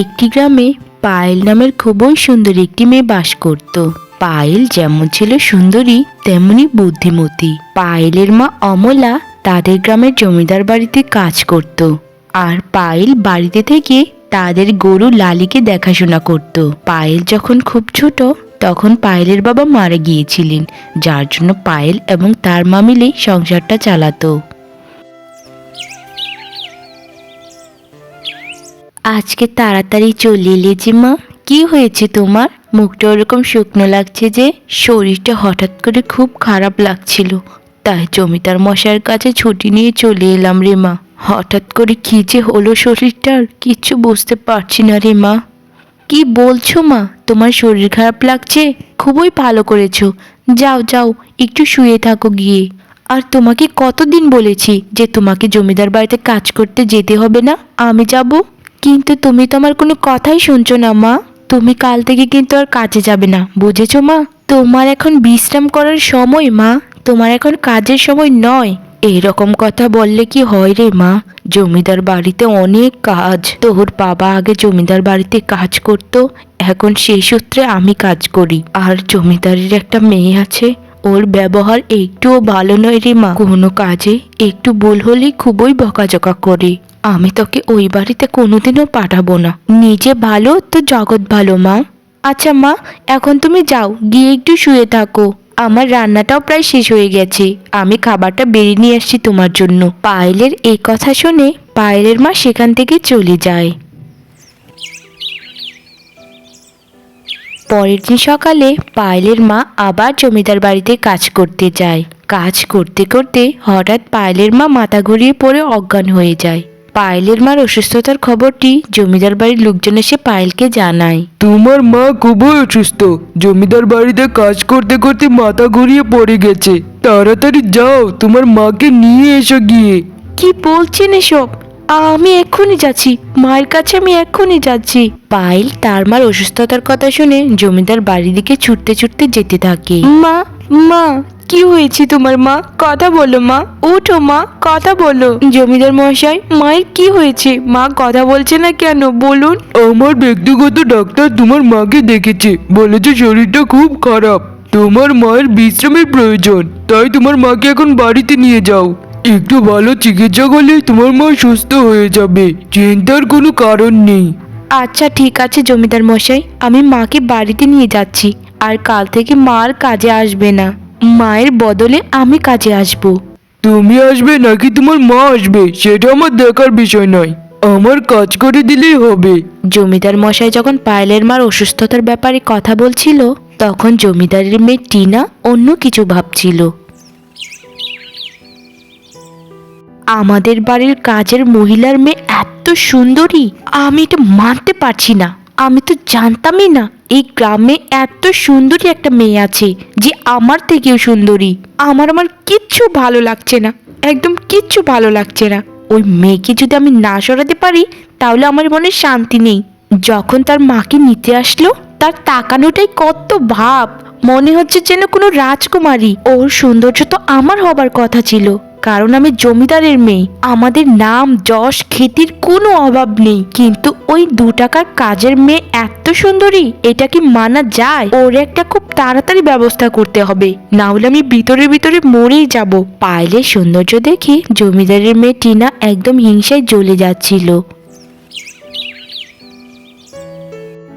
একটি গ্রামে পায়েল নামের খুবই সুন্দর একটি মেয়ে বাস করত। পায়েল যেমন ছিল সুন্দরী, তেমনি বুদ্ধিমতী। পায়েলের মা অমলা তাদের গ্রামের জমিদার বাড়িতে কাজ করত। আর পায়েল বাড়িতে থেকে তাদের গরু লালিকে দেখাশোনা করত। পায়েল যখন খুব ছোট, তখন পায়েলের বাবা মারা গিয়েছিলেন, যার জন্য পায়েল এবং তার মা মিলে সংসারটা চালাতো। আজকে তাড়াতাড়ি চলে এলে যে মা, কি হয়েছে তোমার? মুখটা ওরকম শুকনো লাগছে যে শরীরটা হঠাৎ করে খুব খারাপ লাগছিল। তাই জমিদার মশাইয়ের কাছে ছুটি নিয়ে চলে এলাম রে মা। হঠাৎ করে কি যে হলো শরীরটার কিচ্ছু বুঝতে পারছি না রে মা। কি বলছো মা, তোমার শরীর খারাপ লাগছে? খুবই ভালো করেছ। যাও যাও, একটু শুয়ে থাকো গিয়ে। আর তোমাকে কতদিন বলেছি যে তোমাকে জমিদার বাড়িতে কাজ করতে যেতে হবে না? আমি যাব? কিন্তু তুমি তো আমার কোনো কথাই শুনছো না, মা। তুমি কাল থেকে কিন্তু আর কাজে যাবে না, বুঝেছ, মা? তোমার এখন বিশ্রাম করার সময়, মা। তোমার এখন কাজের সময় নয়। এরকম কথা বললে কি হয় রে, মা? জমিদার বাড়িতে অনেক কাজ। তোর বাবা আগে জমিদার বাড়িতে কাজ করতো, এখন সেই সূত্রে আমি কাজ করি। আর জমিদারের একটা মেয়ে আছে, ওর ব্যবহার একটুও ভালো নয় রে, মা। কোনো কাজে একটু ভুল হলেই খুবই বকাঝকা করে। আমি তোকে ওই বাড়িতে কোনোদিনও পাঠাবো না। নিজে ভালো, তো জগৎ ভালো, মা। আচ্ছা মা, এখন তুমি যাও, গিয়ে একটু শুয়ে থাকো। আমার রান্নাটাও প্রায় শেষ হয়ে গেছে। আমি খাবারটা বেরিয়ে নিয়ে আসছি তোমার জন্য। পায়েলের এই কথা শুনে পায়েলের মা সেখান থেকে চলে যায়। পরের দিন সকালে পায়েলের মা আবার জমিদার বাড়িতে কাজ করতে যায়। কাজ করতে করতে হঠাৎ পায়েলের মা মাথা ঘুরিয়ে পড়ে অজ্ঞান হয়ে যায়। পায়েলের মার অসুস্থতার খবরটি জমিদার বাড়ির লোকজন এসে পায়েলকে জানায়। তোমার মা খুবই অসুস্থ। জমিদার বাড়িতে কাজ করতে করতে মাথা ঘুরিয়ে পড়ে গেছে। তাড়াতাড়ি যাও তোমার মাকে নিয়ে এসো গিয়ে। কি বলছেন এসব? আমি এক্ষুনি যাচ্ছি। মায়ের কাছে আমি এক্ষুনি যাচ্ছি। পায়েল তার মার অসুস্থতার কথা শুনে জমিদার বাড়ির দিকে ছুটতে ছুটতে যেতে থাকে। মা মা কি হয়েছে তোমার মা? কথা বলো মা। ওঠো মা কথা বলো। জমিদার মশাই মায়ের কি হয়েছে? মা কথা বলছে না কেন? বলুন। আমার ব্যক্তিগত ডাক্তার তোমার মাকে দেখেছে। বলেছে শরীরটা খুব খারাপ। তোমার মায়ের বিশ্রামের প্রয়োজন। তাই তোমার মাকে এখন বাড়িতে নিয়ে যাও। একটু ভালো চিকিৎসা করলে তোমার মা সুস্থ হয়ে যাবে। চিন্তার কোনো কারণ নেই। আচ্ছা ঠিক আছে জমিদার মশাই আমি মাকে বাড়িতে নিয়ে যাচ্ছি আর কাল থেকে মা আর কাজে আসবে না। মায়ের বদলে আমি কাজে আসব। তুমি আসবে নাকি তোমার মা আসবে সেটা আমার দেখার বিষয় নয়। আমার কাজ করে দিলেই হবে। জমিদার মশাই যখন পায়েলের মার অসুস্থতার ব্যাপারে কথা বলছিল তখন জমিদারের মেয়ে টিনা অন্য কিছু ভাবছিল। আমাদের বাড়ির কাজের মহিলার মেয়ে এত সুন্দরী, আমি এটা মানতে পারছি না। আমি তো জানতামই না এই গ্রামে এত সুন্দরী একটা মেয়ে আছে যে আমার থেকেও সুন্দরী। আমার আমার কিচ্ছু ভালো লাগছে না, একদম কিচ্ছু ভালো লাগছে না। ওই মেয়েকে যদি আমি না সরাতে পারি, তাহলে আমার মনে শান্তি নেই। যখন তার মাকে নিতে আসলো, তার তাকানোটাই কত ভাব। মনে হচ্ছে যেন কোনো রাজকুমারী। ওর সৌন্দর্য তো আমার হবার কথা ছিল। কারণ আমি জমিদারের মেয়ে। আমাদের নাম, যশ, খ্যাতির কোনো অভাব নেই। কিন্তু ওই দু টাকার কাজের মেয়ে এত সুন্দরী, এটা কি মানা যায়? ওর একটা খুব তাড়াতাড়ি ব্যবস্থা করতে হবে। না হলে আমি ভিতরে ভিতরে মরেই যাব। পাইলের সৌন্দর্য দেখে জমিদারের মেয়ে টিনা একদম হিংসায় জ্বলে যাচ্ছিল।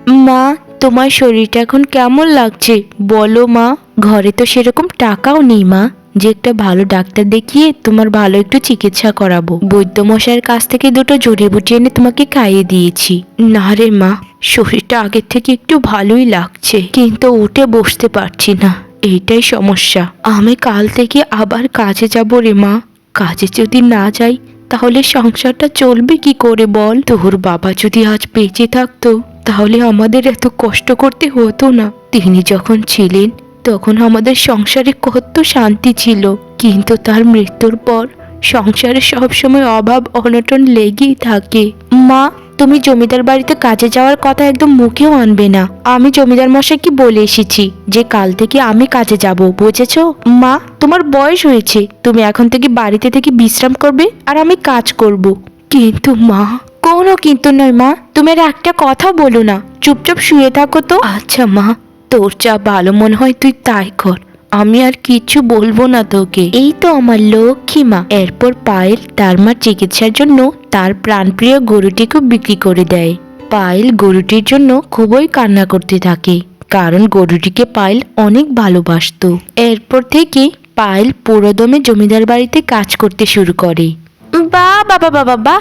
মা, তোমার শরীরটা এখন কেমন লাগছে? বলো মা, ঘরে তো সেরকম টাকাও নেই মা। যে একটা ভালো ডাক্তার দেখিয়ে তোমার ভালো একটু চিকিৎসা করাবো। বৈদ্য মশাইয়ের কাছ থেকে দুটো জড়িবুটি এনে তোমাকে খাইয়ে দিয়েছি। না রে মা, শরীরটা আগের থেকে একটু ভালোই লাগছে, কিন্তু উঠে বসতে পারছি না। এইটাই সমস্যা। আমি কাল থেকে আবার কাজে যাব রে মা। কাজে যদি না যাই, তাহলে সংসারটা চলবে কি করে বল? তোর বাবা যদি আজ বেঁচে থাকতো, তাহলে আমাদের এত কষ্ট করতে হতো না। তিনি যখন ছিলেন তখন আমাদের সংসারে কত শান্তি ছিল। কিন্তু তার মৃত্যুর পর সংসারে সবসময় অভাব, অনটন লেগেই থাকে। মা, তুমি জমিদার বাড়িতে কাজে যাওয়ার কথা একদম মুখেও আনবে না। আমি জমিদার মশাইকে বলে এসেছি যে কাল থেকে আমি কাজে যাব, বুঝেছ? মা, তোমার বয়স হয়েছে। তুমি এখন থেকে বাড়িতে থেকে বিশ্রাম করবে আর আমি কাজ করব। কিন্তু মা, কোনো কিন্তু নয় মা। তুমি আর একটা কথা বলো না। চুপচাপ শুয়ে থাকো তো। আচ্ছা মা। তোর যা ভালো মনে হয় তুই তাই কর। আমি আর কিছু বলব না তোকে। এই তো আমার লক্ষ্মী মা। এরপর পায়েল তার মা চিকিৎসার জন্য তার প্রাণপ্রিয় গরুটিকে বিক্রি করে দেয়। পায়েল গরুটির জন্য খুবই কান্না করতে থাকে, কারণ গরুটিকে পায়েল অনেক ভালোবাসতো। এরপর থেকে পায়েল পুরোদমে জমিদার বাড়িতে কাজ করতে শুরু করে। বা বাবা বাবা বা।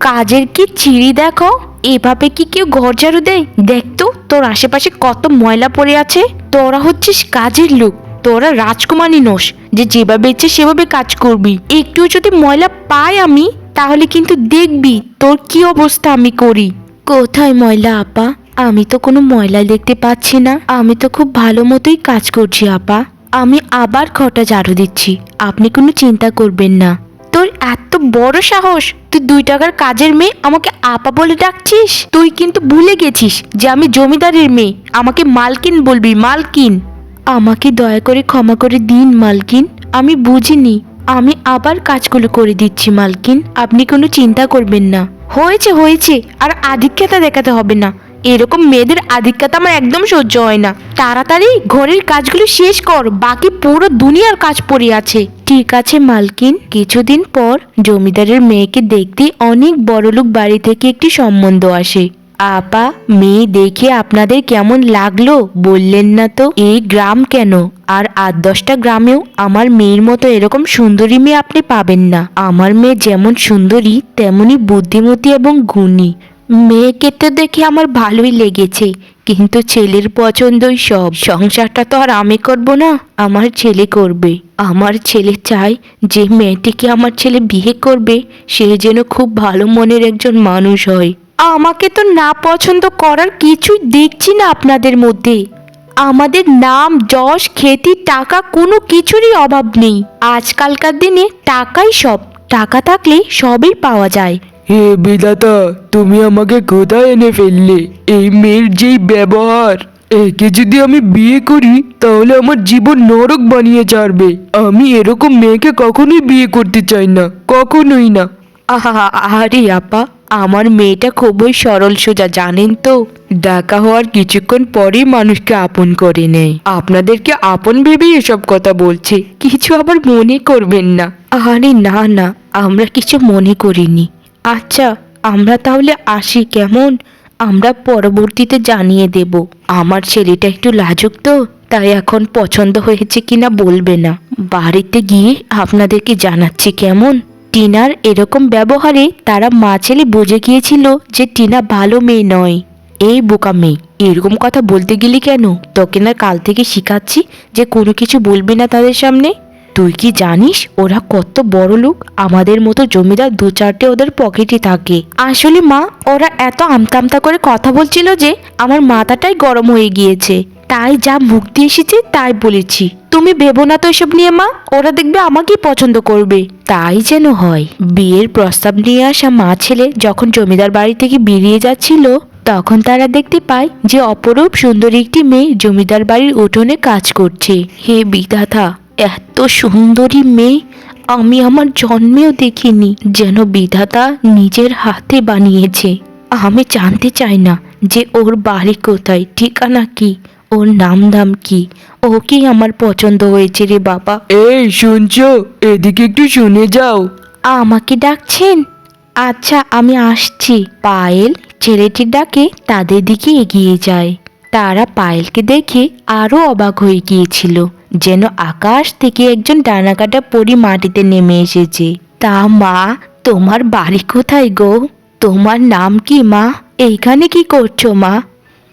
কাজের কি চিড়ি দেখো? এভাবে কি কেউ ঘর ঝাড়ু দেয়? দেখ তো, তোর আশেপাশে কত ময়লা পড়ে আছে। তোরা হচ্ছিস কাজের লোক, তোরা রাজকুমারী নোস যে যেভাবে ইচ্ছে সেভাবে কাজ করবি। একটু যদি ময়লা পাই আমি, তাহলে কিন্তু দেখবি তোর কি অবস্থা আমি করি। কোথায় ময়লা, আপা? আমি তো কোনো ময়লা দেখতে পাচ্ছি না। আমি তো খুব ভালো মতোই কাজ করছি, আপা। আমি আবার ঘরটা ঝাড়ু দিচ্ছি। আপনি কোনো চিন্তা করবেন না। তোর এত বড় সাহস। তুই দুই টাকার কাজের মেয়ে আমাকে আপা বলে ডাকছিস? তুই কিন্তু ভুলে গেছিস যে আমি জমিদারের মেয়ে। আমাকে মালকিন বলবি, মালকিন। আমাকে দয়া করে ক্ষমা করে দিন, মালকিন। আমি বুঝিনি। আমি আবার কাজগুলো করে দিচ্ছি, মালকিন। আপনি কোনো চিন্তা করবেন না। হয়েছে হয়েছে। আর আধিক্যতা দেখাতে হবে না। এরকম মেয়েদের আধিক্যতা আমার একদম সহ্য হয় না। তাড়াতাড়ি ঘরের কাজগুলো শেষ কর, বাকি পুরো দুনিয়ার কাজ পড়ে আছে। ঠিক আছে, মালকিন। কিছুদিন পর জমিদারের মেয়েকে দেখতে অনেক বড়লোক বাড়ি থেকে একটি সম্বন্ধ আসে। আপা, মেয়ে দেখে আপনাদের কেমন লাগল? বললেন না তো। এই গ্রাম কেন? আর আট দশটা গ্রামেও আমার মেয়ের মতো এরকম সুন্দরী মেয়ে আপনি পাবেন না। আমার মেয়ে যেমন সুন্দরী, তেমনি বুদ্ধিমতী এবং গুণী। মেয়েকে তো দেখে আমার ভালোই লেগেছে, কিন্তু ছেলের পছন্দই সব। সংসারটা তো আর আমি করব না, আমার ছেলে করবে। আমার ছেলে চায় যে মেয়েটিকে আমার ছেলে বিয়ে করবে, সে যেন খুব ভালো মনের একজন মানুষ হয়। আমাকে তো না পছন্দ করার কিছুই দেখছি না আপনাদের মধ্যে। আমাদের নাম, যশ, খ্যাতি, টাকা, কোনো কিছুরই অভাব নেই। আজকালকার দিনে টাকাই সব। টাকা থাকলে সবই পাওয়া যায়। হে বিধাতা, তুমি আমাকে কোথায় এনে ফেললে? এই মেয়ের যেই ব্যবহার, একে যদি আমি বিয়ে করি, তাহলে আমার জীবন নরক বানিয়ে ছাড়বে। আমি এরকম মেয়েকে কখনোই বিয়ে করতে চাই না, কখনোই না। আহা আরে আপা, আমার মেয়েটা খুবই সরল সোজা, জানেন তো? ডাকা হওয়ার কিছুক্ষণ পরেই মানুষকে আপন করে নেয়। আপনাদেরকে আপন ভেবেই এসব কথা বলছে। কিছু আবার মনে করবেন না। আরে না না, আমরা কিছু মনে করিনি। আচ্ছা আমরা তাহলে আসি কেমন? আমরা পরবর্তীতে জানিয়ে দেব। আমার ছেলেটা একটু লাজুক তো, তাই এখন পছন্দ হয়েছে কিনা বলবে না। বাড়িতে গিয়ে আপনাদেরকে জানাচ্ছি কেমন? টিনার এরকম ব্যবহারে তারা মা ছেলে বুঝে গিয়েছিল যে টিনা ভালো মেয়ে নয়। এই বোকা মেয়ে, এরকম কথা বলতে গেলি কেন? তোকে না কাল থেকে শিখাচ্ছি যে কোনো কিছু বলবি না তাদের সামনে? তুই কি জানিস? ওরা কত বড় লোক। আমাদের মতো জমিদার দু চারটে ওদের পকেটে থাকে। আসলে মা, ওরা এত আমতামতা করে কথা বলছিল যে আমার মাথাটাই গরম হয়ে গিয়েছে। তাই যা মুখ দিয়ে এসেছে তাই বলেছি। তুমি ভেবো না তো এসব নিয়ে মা, ওরা দেখবে আমাকেই পছন্দ করবে। তাই যেন হয়। বিয়ের প্রস্তাব নিয়ে আসা মা ছেলে যখন জমিদার বাড়ি থেকে বেরিয়ে যাচ্ছিল, তখন তারা দেখতে পায় যে অপরূপ সুন্দরী একটি মেয়ে জমিদার বাড়ির উঠোনে কাজ করছে। হে বিধাতা! এত সুন্দরী মেয়ে আমি আমার জন্মেও দেখিনি যেন বিধাতা নিজের হাতে বানিয়েছে। আমি জানতে চাই না যে ওর বাড়ি কোথায় ঠিকানা কি ওর নাম দাম কি ওকেই আমার পছন্দ হয়েছে রে বাবা? এই শুনছো? এদিকে একটু শুনে যাও। আমাকে ডাকছেন? আচ্ছা আমি আসছি। পায়েল ছেলেটির ডাকে তাদের দিকে এগিয়ে যায়। তারা পায়েলকে দেখে আরও অবাক হয়ে গিয়েছিল। যেন আকাশ থেকে একজন ডানাকাটা পরি মাটিতে নেমে এসেছে। তা মা, তোমার বাড়ি কোথায় গো? তোমার নাম কি মা? এইখানে কি করছ মা?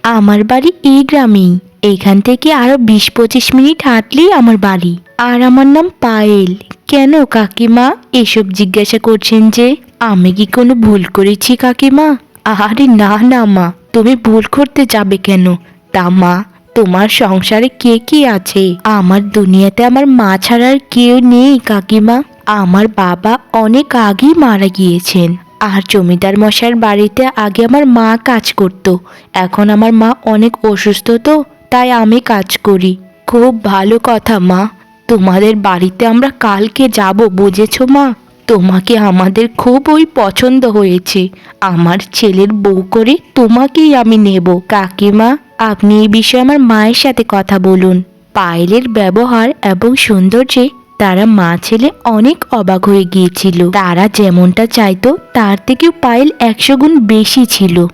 আমার বাড়ি এই গ্রামেই। এখান থেকে আরও বিশ পঁচিশ মিনিট হাঁটলেই আমার বাড়ি। আর আমার নাম পায়েল। কেন কাকিমা, এসব জিজ্ঞাসা করছেন যে, আমি কি কোনো ভুল করেছি কাকিমা? আরে না না মা, তুমি ভুল করতে যাবে কেন? তা মা তোমার সংসারে কে কে আছে? আমার দুনিয়াতে আমার মা ছাড়া আর কেউ নেই, কাকিমা। আমার বাবা অনেক আগেই মারা গিয়েছেন। আর জমিদার মশাইয়ের বাড়িতে আগে আমার মা কাজ করত। এখন আমার মা অনেক অসুস্থ তো, তাই আমি কাজ করি। খুব ভালো কথা, মা। তোমাদের বাড়িতে আমরা কালকে যাব, বুঝেছ, মা? তোমাকে আমাদের খুব ওই পছন্দ হয়েছে। আমার ছেলের বউ করে তোমাকেই আমি নেব, কাকিমা। আপনি এই বিষয়ে আমার মায়ের সাথে কথা বলুন। পায়েলের ব্যবহার এবং সৌন্দর্যে তারা মা ছেলে অনেক অবাক হয়ে গিয়েছিল। তারা যেমনটা চাইতো, তার থেকেও পায়েল একশো গুণ বেশি ছিল।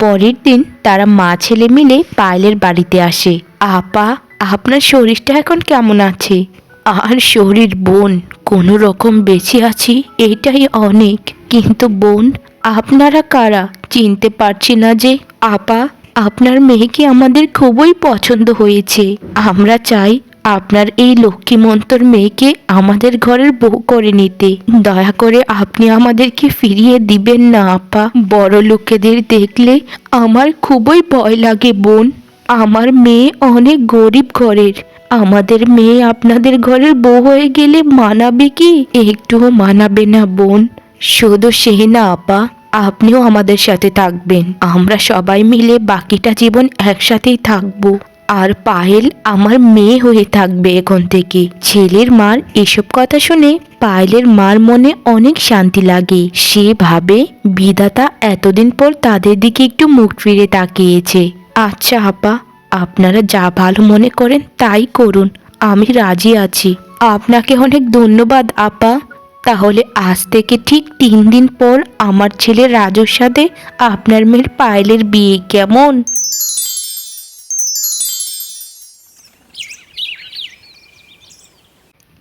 পরের দিন তারা মা ছেলে মিলে পায়েলের বাড়িতে আসে। আপা, আপনার শরীরটা এখন কেমন আছে? আর শরীর বোন কোনো রকম বেঁচে আছি? এটাই অনেক। কিন্তু বোন আপনারা কারা? চিনতে পারছি না যে আপা, আপনার মেয়েকে আমাদের খুবই পছন্দ হয়েছে। আমরা চাই আপনার এই লক্ষ্মীমন্তর মেয়েকে আমাদের ঘরের বউ করে নিতে। দয়া করে আপনি আমাদেরকে ফিরিয়ে দিবেন না, আপা। বড় লোকেদের দেখলে আমার খুবই ভয় লাগে, বোন। আমার মেয়ে অনেক গরিব ঘরের। আমাদের মেয়ে আপনাদের ঘরের বউ হয়ে গেলে মানাবে কি? একটুও মানাবে না, বোন। শুধু সে না, আপা। আপনিও আমাদের সাথে থাকবেন। আমরা সবাই মিলে বাকিটা জীবন একসাথেই থাকব। আর পায়েল আমার মেয়ে হয়ে থাকবে এখন থেকে। ছেলের মার এসব কথা শুনে পায়েলের মার মনে অনেক শান্তি লাগে। সে ভাবে বিধাতা এতদিন পর তাদের দিকে একটু মুখ ফিরে তাকিয়েছে। আচ্ছা আপা, আপনারা যা ভালো মনে করেন তাই করুন। আমি রাজি আছি। আপনাকে অনেক ধন্যবাদ, আপা। তাহলে আজ থেকে ঠিক তিন দিন পর আমার ছেলে রাজুর সাথে আপনার মেয়ের পায়েলের বিয়ে কেমন?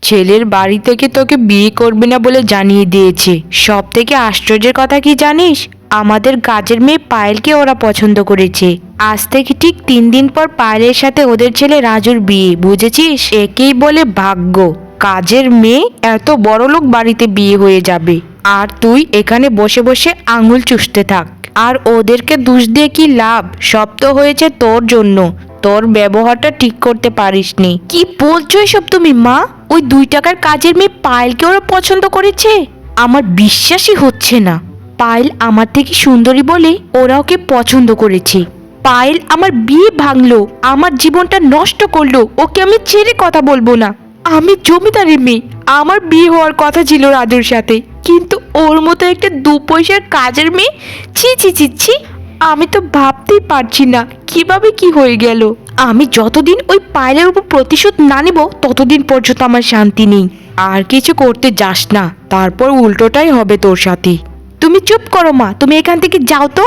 ছেলের বাড়ি থেকে তোকে বিয়ে করবে না বলে জানিয়ে দিয়েছে। সব থেকে আশ্চর্যের কথা কি জানিস? আমাদের গাছের মেয়ে পায়েলকে ওরা পছন্দ করেছে। আজ থেকে ঠিক তিন দিন পর পায়েলের সাথে ওদের ছেলে রাজুর বিয়ে, বুঝেছিস? একেই বলে ভাগ্য। কাজের মেয়ে এত বড় লোক বাড়িতে বিয়ে হয়ে যাবে। আর তুই এখানে বসে বসে আঙুল চুষতে থাক। আর ওদেরকে দুষ দিয়ে কি লাভ? সব তো হয়েছে তোর জন্য। তোর ব্যবহারটা ঠিক করতে পারিসনি। কি বলছো এসব তুমি, মা? ওই দুই টাকার কাজের মেয়ে পায়েলকে ওরা পছন্দ করেছে? আমার বিশ্বাসই হচ্ছে না। পায়েল আমার থেকে সুন্দরী বলে ওরা ওকে পছন্দ করেছে। পায়েল আমার বিয়ে ভাঙলো, আমার জীবনটা নষ্ট করল, ওকে আমি ছেড়ে কথা বলব না। আমি জমিদারের মেয়ে। আমার বিয়ে হওয়ার কথা ছিল রাজুর সাথে। কিন্তু ওর মতো একটা দু পয়সার কাজের মেয়ে? ছি ছি ছি ছি। আমি তো ভাবতেই পারছি না কীভাবে কি হয়ে গেল। আমি যতদিন ওই পায়েলের উপর প্রতিশোধ না নেব, ততদিন পর্যন্ত আমার শান্তি নেই। আর কিছু করতে যাস না। তারপর উল্টোটাই হবে তোর সাথে। তুমি চুপ করো মা। তুমি এখান থেকে যাও তো।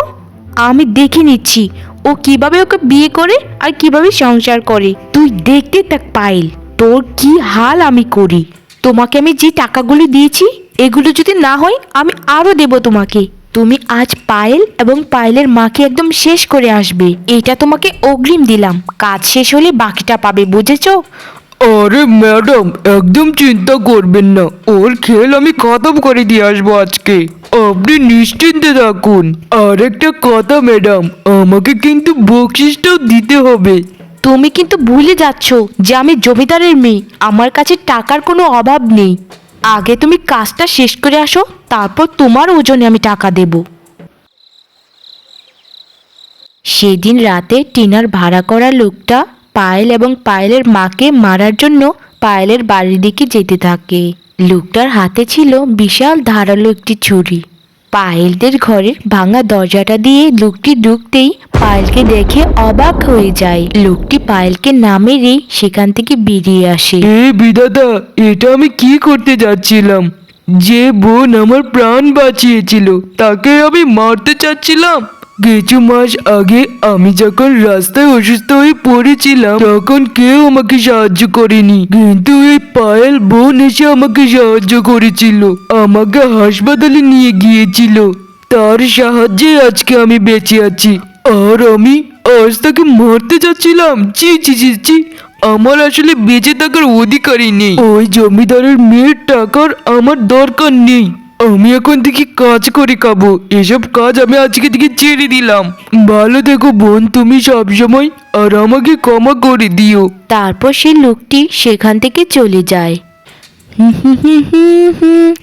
আমি দেখে নিচ্ছি। ও কীভাবে ওকে বিয়ে করে আর কীভাবে সংসার করে। তুই দেখতে থাক পাইল তোর কি হাল আমি করি? তোমাকে আমি যে টাকাগুলো দিয়েছি, এগুলো যদি না হয়, আমি আরও দেব তোমাকে। তুমি আজ পায়েল এবং পায়েলের মাকে একদম শেষ করে আসবে। এটা তোমাকে অগ্রিম দিলাম। কাজ শেষ হলে বাকিটা পাবে, বুঝেছ? আরে ম্যাডাম, একদম চিন্তা করবেন না। ওর খেল আমি খতম করে দিয়ে আসব আজকে। আপনি নিশ্চিন্তে থাকুন। আর একটা কথা ম্যাডাম, আমাকে কিন্তু বকশিসটাও দিতে হবে। তুমি কিন্তু ভুলে যাচ্ছ যে আমি জমিদারের মেয়ে। আমার কাছে টাকার কোনো অভাব নেই। আগে তুমি কাজটা শেষ করে আসো, তারপর তোমার ওজনে আমি টাকা দেব। সেদিন রাতে টিনার ভাড়া করা লোকটা পায়েল এবং পায়েলের মাকে মারার জন্য পায়েলের বাড়ির দিকে যেতে থাকে। লোকটার হাতে ছিল বিশাল ধারালো একটি ছুরি। পায়েলদের ঘরের ভাঙা দরজাটা দিয়ে লোকটি ঢুকতেই পায়েলকে দেখে অবাক হয়ে যায়। লোকটি পায়েলকে না মেরে সেখান থেকে বেরিয়ে আসে। এ বিধাতা, এটা আমি কি করতে যাচ্ছিলাম? যে বোন আমার প্রাণ বাঁচিয়েছিল, তাকে আমি মারতে চাচ্ছিলাম? কিছু মাস আগে আমি যখন রাস্তায় অসুস্থ হয়ে পড়েছিলাম, তখন কেউ আমাকে সাহায্য করেনি। কিন্তু এই পায়েল বোন এসে আমাকে সাহায্য করেছিল। আমাকে হাসপাতালে নিয়ে গিয়েছিল। তার সাহায্যে আজকে আমি বেঁচে আছি। আর আমি আজ তাকে মারতে যাচ্ছিলাম। চি চি ছি ছি। আমার আসলে বেঁচে থাকার অধিকারই নেই। ওই জমিদারের মেয়ের টাকার আমার দরকার নেই। আমি এখন থেকে কাজ করে খাব। এসব কাজ আমি আজকে থেকে ছেড়ে দিলাম। ভালো দেখো বোন তুমি সব সময় আর আমাকে ক্ষমা করে দিও। তারপর সেই লোকটি সেখান থেকে চলে যায়। হুম হুম হুম হুম হুম,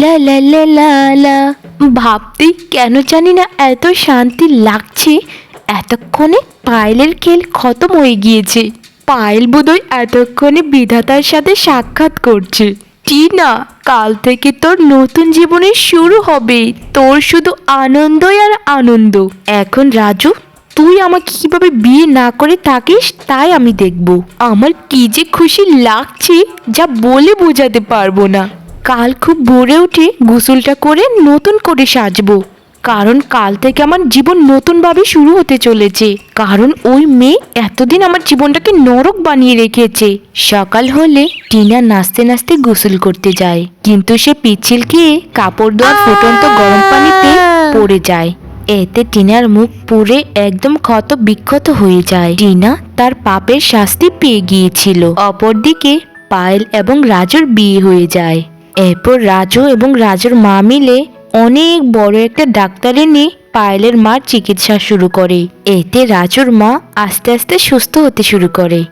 লা লা লা লা লা। ভাবতেই কেন জানি না এত শান্তি লাগছে। এতক্ষণে পায়েলের খেল খতম হয়ে গিয়েছে। পায়েল বোধহয় এতক্ষণে বিধাতার সাথে সাক্ষাৎ করছে। টিনা কাল থেকে তোর নতুন জীবনের শুরু হবে। তোর শুধু আনন্দই আর আনন্দ। এখন রাজু, তুই আমাকে কীভাবে বিয়ে না করে থাকিস তাই আমি দেখব। আমার কি যে খুশি লাগছে যা বলে বোঝাতে পারব না। কাল খুব ভোরে উঠে গোসলটা করে নতুন করে সাজবো। কারণ কাল থেকে আমার জীবন নতুনভাবে শুরু হতে চলেছে। কারণ ওই মেয়ে এতদিন আমার জীবনটাকে নরক বানিয়ে রেখেছে। সকাল হলে টিনা নাচতে নাচতে গোসল করতে যায়। কিন্তু সে পিছিল খেয়ে কাপড় দেওয়ার ফুটন্ত গরম পানিতে পড়ে যায়। এতে টিনার মুখ পুড়ে একদম ক্ষত বিক্ষত হয়ে যায়। টিনা তার পাপের শাস্তি পেয়ে গিয়েছিল। অপরদিকে পায়েল এবং রাজুর বিয়ে হয়ে যায়। এরপর রাজু এবং রাজুর মা মিলে অনেক বড় একটা ডাক্তার এনে পায়েলের মার চিকিৎসা শুরু করে। এতে রাজুর মা আস্তে আস্তে সুস্থ হতে শুরু করে।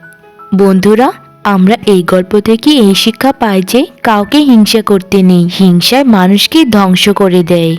বন্ধুরা, আমরা এই গল্প থেকে এই শিক্ষা পাই যে কাউকে হিংসা করতে নেই। হিংসায় মানুষকে ধ্বংস করে দেয়।